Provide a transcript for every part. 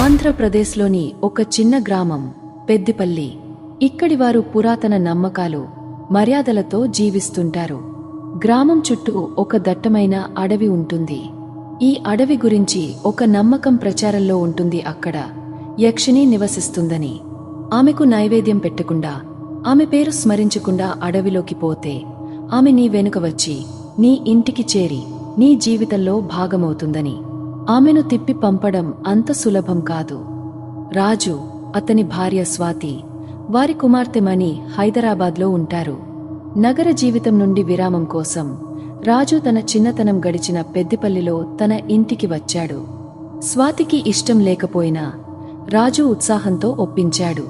ఆంధ్రప్రదేశ్లోని ఒక చిన్న గ్రామం పెద్దిపల్లి. ఇక్కడి వారు పురాతన నమ్మకాలు మర్యాదలతో జీవిస్తుంటారు. గ్రామం చుట్టూ ఒక దట్టమైన అడవి ఉంటుంది. ఈ అడవి గురించి ఒక నమ్మకం ప్రచారంలో ఉంటుంది అక్కడ. యక్షిని నివసిస్తుందని. ఆమెకు నైవేద్యం పెట్టకుండా ఆమె పేరు స్మరించకుండా అడవిలోకి పోతే ఆమె నీ వెనుక వచ్చి నీ ఇంటికి చేరి నీ జీవితంలో భాగమవుతుందని. ఆమెను తిప్పి పంపడం అంత సులభం కాదు. రాజు అతని భార్య స్వాతి వారి కుమార్తె మణి హైదరాబాద్లో ఉంటారు. నగర జీవితం నుండి విరామం కోసం రాజు తన చిన్నతనం గడిచిన పెద్దిపల్లిలో తన ఇంటికి వచ్చాడు. స్వాతికి ఇష్టం లేకపోయినా రాజు ఉత్సాహంతో ఒప్పించాడు.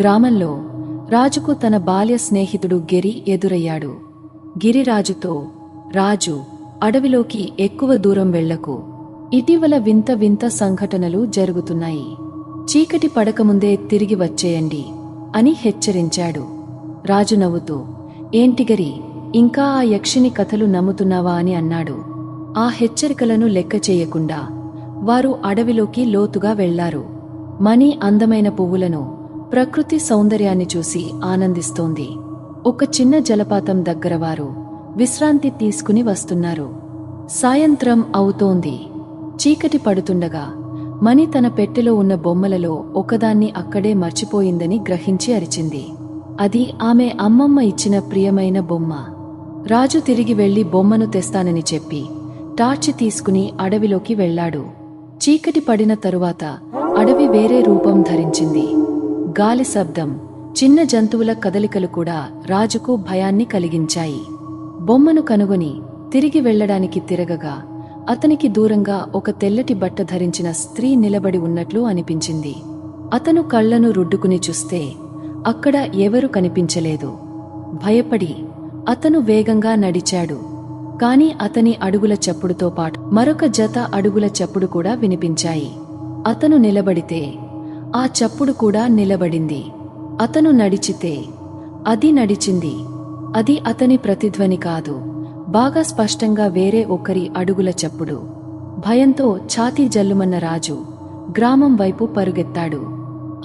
గ్రామంలో రాజుకు తన బాల్య స్నేహితుడు గిరి ఎదురయ్యాడు. గిరిరాజుతో రాజు అడవిలోకి ఎక్కువ దూరం వెళ్ళకు ఇటీవల వింత వింత సంఘటనలు జరుగుతున్నాయి. చీకటి పడకముందే తిరిగి వచ్చేయండి అని హెచ్చరించాడు. రాజు నవ్వుతూ ఏంటిగరి ఇంకా ఆ యక్షిని కథలు నమ్ముతున్నావా అని అన్నాడు. ఆ హెచ్చరికలను లెక్క చేయకుండా వారు అడవిలోకి లోతుగా వెళ్ళారు. మణి అందమైన పువ్వులను ప్రకృతి సౌందర్యాన్ని చూసి ఆనందిస్తోంది. ఒక చిన్న జలపాతం దగ్గర వారు విశ్రాంతి తీసుకుని వస్తున్నారు. సాయంత్రం అవుతోంది. చీకటి పడుతుండగా మణి తన పెట్టెలో ఉన్న బొమ్మలలో ఒకదాన్ని అక్కడే మర్చిపోయిందని గ్రహించి అరిచింది. అది ఆమె అమ్మమ్మ ఇచ్చిన ప్రియమైన బొమ్మ. రాజు తిరిగి వెళ్ళి బొమ్మను తెస్తానని చెప్పి టార్చి తీసుకుని అడవిలోకి వెళ్ళాడు. చీకటి పడిన తరువాత అడవి వేరే రూపం ధరించింది. గాలి శబ్దం చిన్న జంతువుల కదలికలు కూడా రాజుకు భయాన్ని కలిగించాయి. బొమ్మను కనుగొని తిరిగి వెళ్ళడానికి తిరగగా అతనికి దూరంగా ఒక తెల్లటి బట్ట ధరించిన స్త్రీ నిలబడి ఉన్నట్లు అనిపించింది. అతను కళ్ళను రుడ్డుకుని చూస్తే అక్కడ ఎవరు కనిపించలేదు. భయపడి అతను వేగంగా నడిచాడు. కాని అతని అడుగుల చప్పుడుతో పాటు మరొక జత అడుగుల చప్పుడు కూడా వినిపించాయి. అతను నిలబడితే ఆ చప్పుడు కూడా నిలబడింది. అతను నడిచితే అది నడిచింది. అది అతని ప్రతిధ్వని కాదు. బాగా స్పష్టంగా వేరే ఒకరి అడుగుల చప్పుడు. భయంతో ఛాతీ జల్లుమన్న రాజు గ్రామం వైపు పరుగెత్తాడు.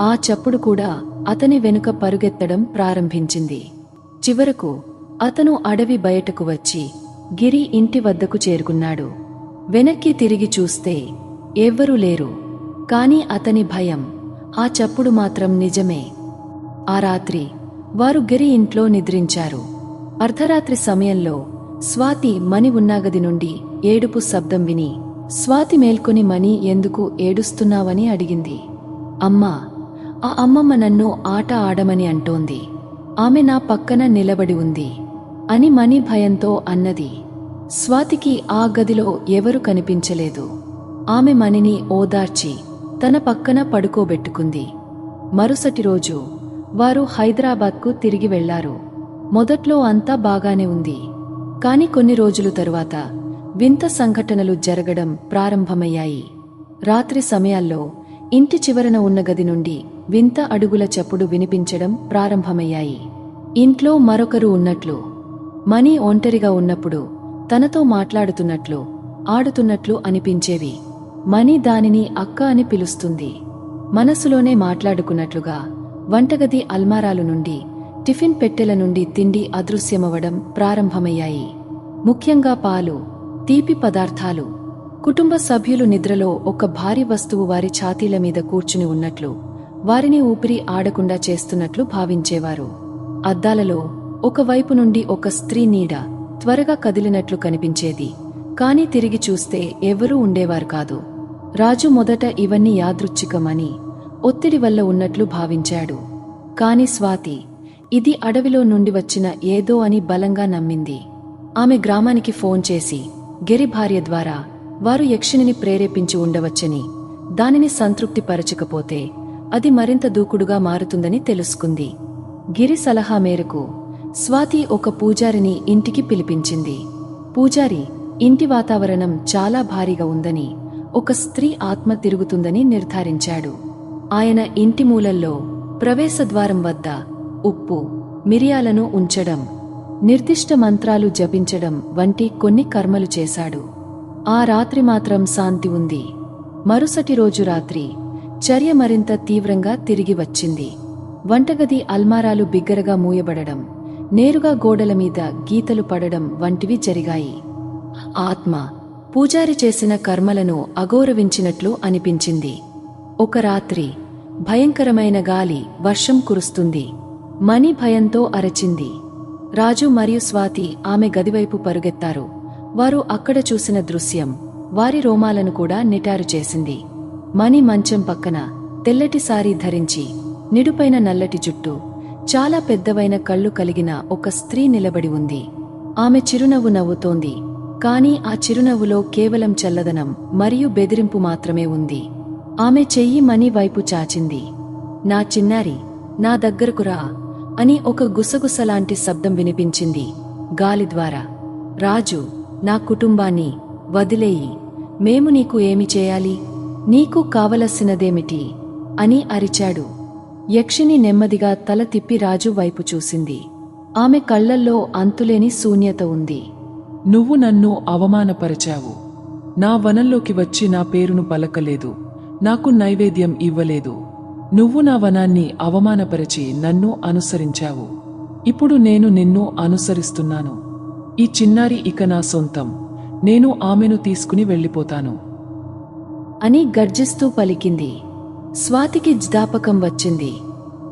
ఆ చప్పుడు కూడా అతని వెనుక పరుగెత్తడం ప్రారంభించింది. చివరకు అతను అడవి బయటకు వచ్చి గిరి ఇంటి వద్దకు చేరుకున్నాడు. వెనక్కి తిరిగి చూస్తే ఎవ్వరూ లేరు. కాని అతని భయం ఆ చప్పుడు మాత్రం నిజమే. ఆ రాత్రి వారు గిరి ఇంట్లో నిద్రించారు. అర్ధరాత్రి సమయంలో స్వాతి మణి ఉన్నాగది నుండి ఏడుపు శబ్దం విని స్వాతి మేల్కొని మణి ఎందుకు ఏడుస్తున్నావని అడిగింది. అమ్మా ఆ అమ్మమ్మ నన్ను ఆట ఆడమని అంటోంది. ఆమె నా పక్కన నిలబడి ఉంది అని మణి భయంతో అన్నది. స్వాతికి ఆ గదిలో ఎవరు కనిపించలేదు. ఆమె మణిని ఓదార్చి తన పక్కన పడుకోబెట్టుకుంది. మరుసటి రోజు వారు హైదరాబాద్కు తిరిగి వెళ్ళారు. మొదట్లో అంతా బాగానే ఉంది. కాని కొన్ని రోజులు తరువాత వింత సంఘటనలు జరగడం ప్రారంభమయ్యాయి. రాత్రి సమయాల్లో ఇంటి చివరన ఉన్న గది నుండి వింత అడుగుల చప్పుడు వినిపించడం ప్రారంభమయ్యాయి. ఇంట్లో మరొకరు ఉన్నట్లు మణి ఒంటరిగా ఉన్నప్పుడు తనతో మాట్లాడుతున్నట్లు ఆడుతున్నట్లు అనిపించేవి. మణి దానిని అక్క అని పిలుస్తుంది. మనసులోనే మాట్లాడుకున్నట్లుగా వంటగది అల్మారాలు నుండి టిఫిన్ పెట్టెల నుండి తిండి అదృశ్యమవడం ప్రారంభమయ్యాయి. ముఖ్యంగా పాలు తీపి పదార్థాలు కుటుంబ సభ్యులు నిద్రలో ఒక భారీ వస్తువు వారి ఛాతీల మీద కూర్చుని ఉన్నట్లు వారిని ఊపిరి ఆడకుండా చేస్తున్నట్లు భావించేవారు. అద్దాలలో ఒకవైపు నుండి ఒక స్త్రీ నీడ త్వరగా కదిలినట్లు కనిపించేది కాని తిరిగి చూస్తే ఎవరూ ఉండేవారు కాదు. రాజు మొదట ఇవన్నీ యాదృచ్ఛికమని ఒత్తిడి వల్ల ఉన్నట్లు భావించాడు. కాని స్వాతి ఇది అడవిలో నుండి వచ్చిన ఏదో అని బలంగా నమ్మింది. ఆమె గ్రామానికి ఫోన్ చేసి గిరి భార్య ద్వారా వారు యక్షిణిని ప్రేరేపించి ఉండవచ్చని దానిని సంతృప్తిపరచకపోతే అది మరింత దూకుడుగా మారుతుందని తెలుసుకుంది. గిరి సలహా మేరకు స్వాతి ఒక పూజారిని ఇంటికి పిలిపించింది. పూజారి ఇంటి వాతావరణం చాలా భారీగా ఉందని ఒక స్త్రీ ఆత్మ తిరుగుతుందని నిర్ధారించాడు. ఆయన ఇంటి మూలల్లో ప్రవేశద్వారం వద్ద ఉప్పు మిరియాలను ఉంచడం నిర్దిష్ట మంత్రాలు జపించడం వంటి కొన్ని కర్మలు చేశాడు. ఆ రాత్రి మాత్రం శాంతి ఉంది. మరుసటి రోజు రాత్రి చర్య మరింత తీవ్రంగా తిరిగి వచ్చింది. వంటగది అల్మారాలు బిగ్గరగా మూయబడడం నేరుగా గోడల మీద గీతలు పడడం వంటివి జరిగాయి. ఆత్మ పూజారి చేసిన కర్మలను అగౌరవించినట్లు అనిపించింది. ఒక రాత్రి భయంకరమైన గాలి వర్షం కురుస్తుంది. మణి భయంతో అరచింది. రాజు మరియు స్వాతి ఆమె గదివైపు పరుగెత్తారు. వారు అక్కడ చూసిన దృశ్యం వారి రోమాలను కూడా నిటారు చేసింది. మణి మంచం పక్కన తెల్లటి సారీ ధరించి నిడుపైన నల్లటి జుట్టు చాలా పెద్దవైన కళ్ళు కలిగిన ఒక స్త్రీ నిలబడి ఉంది. ఆమె చిరునవ్వు నవ్వుతోంది. కాని ఆ చిరునవ్వులో కేవలం చల్లదనం మరియు బెదిరింపు మాత్రమే ఉంది. ఆమె చెయ్యి మణి వైపు చాచింది. నా చిన్నారి నా దగ్గరకు రా. అని ఒక గుసగుసలాంటి శబ్దం వినిపించింది గాలి ద్వారా. రాజు నా కుటుంబాన్ని వదిలేయి. మేము నీకు ఏమి చేయాలి? నీకు కావలసినదేమిటి? అని అరిచాడు. యక్షిని నెమ్మదిగా తల తిప్పి రాజు వైపు చూసింది. ఆమె కళ్ళల్లో అంతులేని శూన్యత ఉంది. నువ్వు నన్ను అవమానపరచావు. నా వనంలోకి వచ్చి నా పేరును పలకలేదు. నాకు నైవేద్యం ఇవ్వలేదు. నువ్వు నా వనాన్ని అవమానపరిచి నన్ను అనుసరించావు. ఇప్పుడు నేను నిన్ను అనుసరిస్తున్నాను. ఈ చిన్నారి ఇక నా సొంతం. నేను ఆమెను తీసుకుని వెళ్ళిపోతాను. అని గర్జిస్తూ పలికింది. స్వాతికి జ్ఞాపకం వచ్చింది.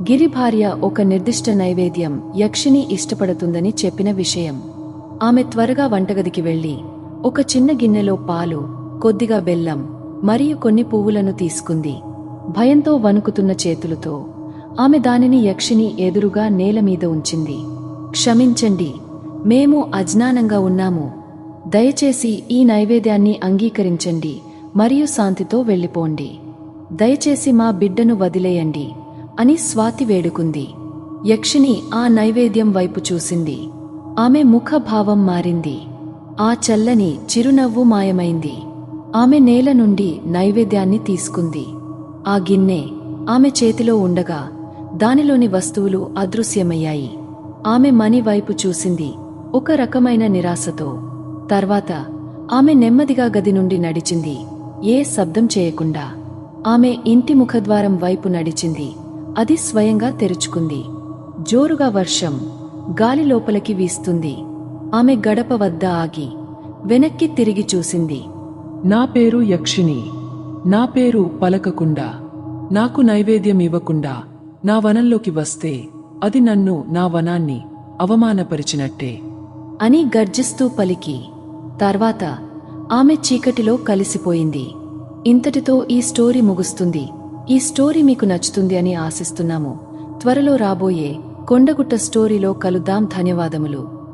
గిరి భార్య ఒక నిర్దిష్ట నైవేద్యం యక్షిని ఇష్టపడుతుందని చెప్పిన విషయం. ఆమె త్వరగా వంటగదికి వెళ్ళి ఒక చిన్న గిన్నెలో పాలు కొద్దిగా బెల్లం మరియు కొన్ని పువ్వులను తీసుకుంది. భయంతో వణుకుతున్న చేతులతో ఆమె దానిని యక్షిని ఎదురుగా నేల మీద ఉంచింది. క్షమించండి మేము అజ్ఞానంగా ఉన్నాము. దయచేసి ఈ నైవేద్యాన్ని అంగీకరించండి మరియు శాంతితో వెళ్ళిపోండి. దయచేసి మా బిడ్డను వదిలేయండి అని స్వాతి వేడుకుంది. యక్షిని ఆ నైవేద్యం వైపు చూసింది. ఆమె ముఖభావం మారింది. ఆ చల్లని చిరునవ్వు మాయమైంది. ఆమె నేల నుండి నైవేద్యాన్ని తీసుకుంది. ఆ గిన్నె ఆమె చేతిలో ఉండగా దానిలోని వస్తువులు అదృశ్యమయ్యాయి. ఆమె మణి వైపు చూసింది ఒక రకమైన నిరాశతో. తర్వాత ఆమె నెమ్మదిగా గది నుండి నడిచింది. ఏ శబ్దం చేయకుండా ఆమె ఇంటి ముఖద్వారం వైపు నడిచింది. అది స్వయంగా తెరుచుకుంది. జోరుగా వర్షం గాలి లోపలికి వీస్తుంది. ఆమె గడప వద్ద ఆగి వెనక్కి తిరిగి చూసింది. నా పేరు యక్షిణి. నా పేరు పలకకుండా నాకు నైవేద్యం ఇవ్వకుండా నా వనంలోకి వస్తే అది నన్ను నా వనాన్ని అవమానపరిచినట్టే. అని గర్జిస్తూ పలికి. తర్వాత ఆమె చీకటిలో కలిసిపోయింది. ఇంతటితో ఈ స్టోరీ ముగుస్తుంది. ఈ స్టోరీ మీకు నచ్చుతుంది అని ఆశిస్తున్నాము. త్వరలో రాబోయే కొండగుట్ట స్టోరీలో కలుద్దాం. ధన్యవాదములు.